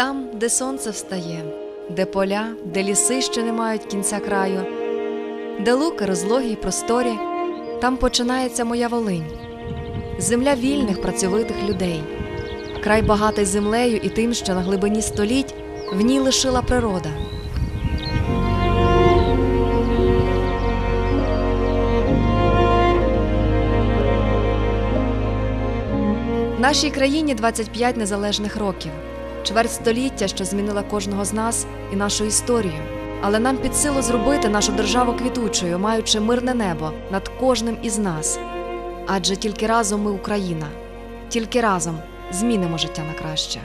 Там, де сонце встає, де поля, де ліси, що не мають кінця краю, де луки розлогі й просторі, там починається моя Волинь, земля вільних працьовитих людей, край багатий землею і тим, що на глибині століть в ній лишила природа. Нашій країні 25 незалежних років, чверть століття, що змінила кожного з нас і нашу історію. Але нам під силу зробити нашу державу квітучою, маючи мирне небо над кожним із нас. Адже тільки разом ми Україна, тільки разом змінимо життя на краще.